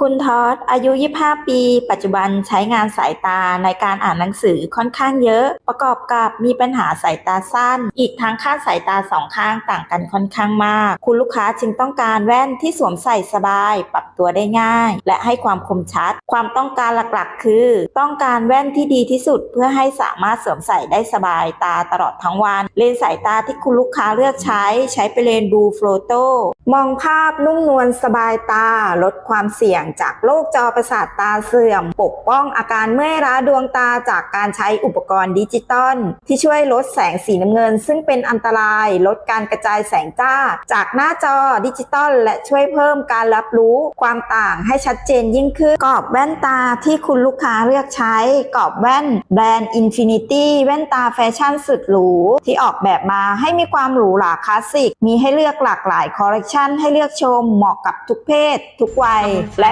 คุณทอดอายุ 25 ปี ปัจจุบันใช้งานสายตาในการอ่านหนังสือค่อนข้างเยอะ ประกอบกับมีปัญหาสายตาสั้น อีกทั้งค่าสายตาสองข้างต่างกันค่อนข้างมาก คุณลูกค้าจึงต้องการแว่นที่สวมใส่สบาย ปรับตัวได้ง่าย และให้ความคมชัด ความต้องการหลักๆ คือ ต้องการแว่นที่ดีที่สุดเพื่อให้สามารถสวมใส่ได้สบายตาตลอดทั้งวัน เลนส์สายตาที่คุณลูกค้าเลือกใช้ ใช้เป็นเลนส์บลูโฟลโตมองภาพนุ่มนวลสบายตา ลดความเสี่ยงจากโรคจอประสาทตาเสื่อม ปกป้องอาการเมื่อยล้าดวงตาจากการใช้อุปกรณ์ดิจิตอลที่ช่วยลดแสงสีน้ำเงิน ซึ่งเป็นอันตราย ลดการกระจายแสงจ้า จากหน้าจอดิจิตอลและช่วยเพิ่มการรับรู้ความต่างให้ชัดเจนยิ่งขึ้น กรอบแว่นตาที่คุณลูกค้าเลือกใช้ กรอบแว่นแบรนด์ Infinity แว่นตาแฟชั่นสุดหรู ที่ออกแบบมาให้มีความหรูหราคลาสสิก มีให้เลือกหลากหลายคอลเลกชันให้เลือกชมเหมาะกับทุกเพศ ทุกวัย และ